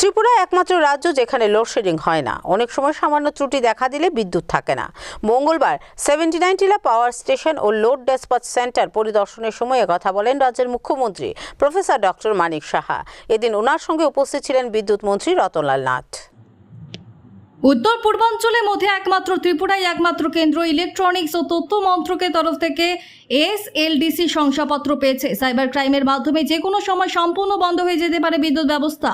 ত্রিপুরা একমাত্র রাজ্য যেখানে লোডশেডিং হয় না। অনেক সময় সামান্য ত্রুটি দেখা দিলে বিদ্যুৎ থাকে না। মঙ্গলবার seventy nine Tilla power station ও লোড ডেসপাচ সেন্টার পরিদর্শনের সময় কথা বলেন রাজ্যের মুখ্যমন্ত্রী, প্রফেসর ডক্টর মানিক সাহা। এদিন ওনার সঙ্গে উপস্থিত ছিলেন বিদ্যুৎ মন্ত্রী রতনলাল নাথ। উত্তর পূর্বাঞ্চলের মধ্যে একমাত্র ত্রিপুরায় একমাত্র কেন্দ্র। ইলেকট্রনিক্স ও তথ্য মন্ত্রকের তরফ থেকে এসএলডিসি শংসাপত্র পেয়েছে। সাইবার ক্রাইমের মাধ্যমে যে কোনো সময় সম্পূর্ণ বন্ধ হয়ে যেতে পারে বিদ্যুৎ ব্যবস্থা।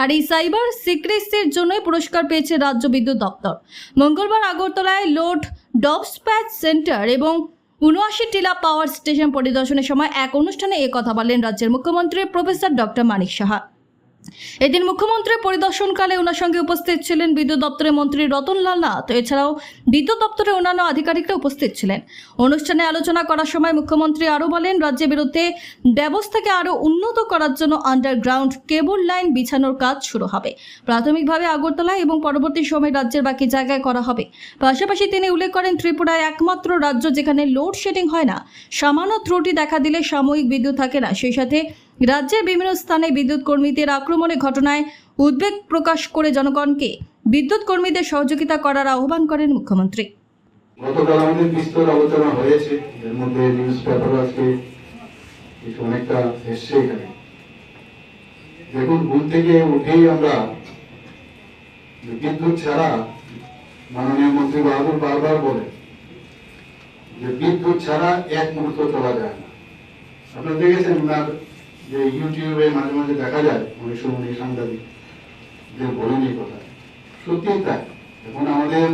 আর এই সাইবার সিক্রেসির জন্যই পুরস্কার পেয়েছে রাজ্য বিদ্যুৎ দপ্তর। মঙ্গলবার আগরতলায় লোড ডবস্প্যাচ সেন্টার এবং উনআশি টিলা পাওয়ার স্টেশন পরিদর্শনের সময় এক অনুষ্ঠানে কথা বলেন রাজ্যের মুখ্যমন্ত্রী প্রফেসর ডক্টর মানিক সাহা। এদিন মুখ্যমন্ত্রী পরিদর্শনকালে ওনার সঙ্গে উপস্থিত ছিলেন বিদ্যুৎ দপ্তরের মন্ত্রী রতনলাল নাথ। এছাড়াও বিদ্যুৎ দপ্তরের অন্যান্য আধিকারিকরা উপস্থিত ছিলেন। অনুষ্ঠানে আলোচনা করার সময় মুখ্যমন্ত্রী আরও বলেন রাজ্যের বিরুদ্ধে ব্যবস্থাকে আরও উন্নত করার জন্য আন্ডারগ্রাউন্ড কেবল লাইন বিছানোর কাজ শুরু হবে। প্রাথমিকভাবে আগরতলা এবং পরবর্তী সময় রাজ্যের বাকি জায়গায় করা হবে। পাশাপাশি তিনি উল্লেখ করেন, ত্রিপুরায় একমাত্র রাজ্য যেখানে লোডশেডিং হয় না, সামান্য ত্রুটি দেখা দিলে সাময়িক বিদ্যুৎ থাকে না। সেই সাথে রাজ্যের বিভিন্ন স্থানে বিদ্যুৎ কর্মীদের আক্রমণের ঘটনায় উদ্বেগ প্রকাশ করে জনগণকে বিদ্যুৎ কর্মীদের সহযোগিতা করার আহ্বান করেন মুখ্যমন্ত্রী। গতকাল আমাদের বিস্তর আলোচনা হয়েছে। এর মধ্যে নিউজ পেপার আজকে কিছু অনেকটা এসছে এখানে। দেখুন থেকে উঠেই আমরা বিদ্যুৎ ছাড়া মাননীয় মন্ত্রী বারবার যে বিদ্যুৎ ছাড়া এক মুহূর্ত চলা যায় না। আপনারা দেখেছেন, ওনার যে ইউটিউবে মাঝে মাঝে দেখা যায় অনেক সময় উনি সাংবাদিক, যে বলেন এই কথা। সত্যি তাই। এখন আমাদের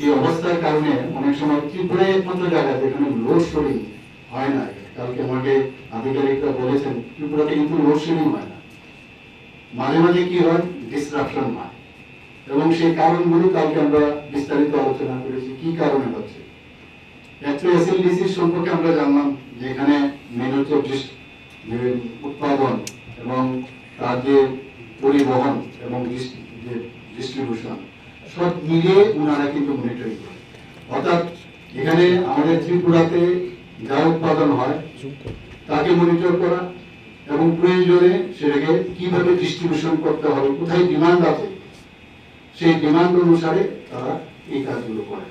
এই অবস্থার কারণে অনেক সময় ত্রিপুরায় একমাত্র জায়গা যেখানে লোডশেডিং হয় না। কালকে আমাকে আধিকারিকরা বলেছেন, ত্রিপুরাতে কিন্তু লোডশেডিং হয় না। মাঝে মাঝে কি হয়? ডিসরাপশন হয়। এবং সেই কারণগুলো কালকে আমরা বিস্তারিত আলোচনা করেছি। কি কারণে হচ্ছে? একটা এসএলডিসি সম্পর্কে আমরা জানলাম যে এখানে মেন হচ্ছে যে উৎপাদন এবং তার যে পরিবহন এবং যে ডিস্ট্রিবিউশন সব মিলিয়ে ওনারা কিন্তু মনিটরিং করে। অর্থাৎ এখানে আমাদের ত্রিপুরাতে যা উৎপাদন হয়, তাকে মনিটর করা এবং প্রয়োজনে সেটাকে কীভাবে ডিস্ট্রিবিউশন করতে হবে, কোথায় ডিমান্ড আছে, সেই ডিমান্ড অনুসারে তারা এই কাজগুলো করেন।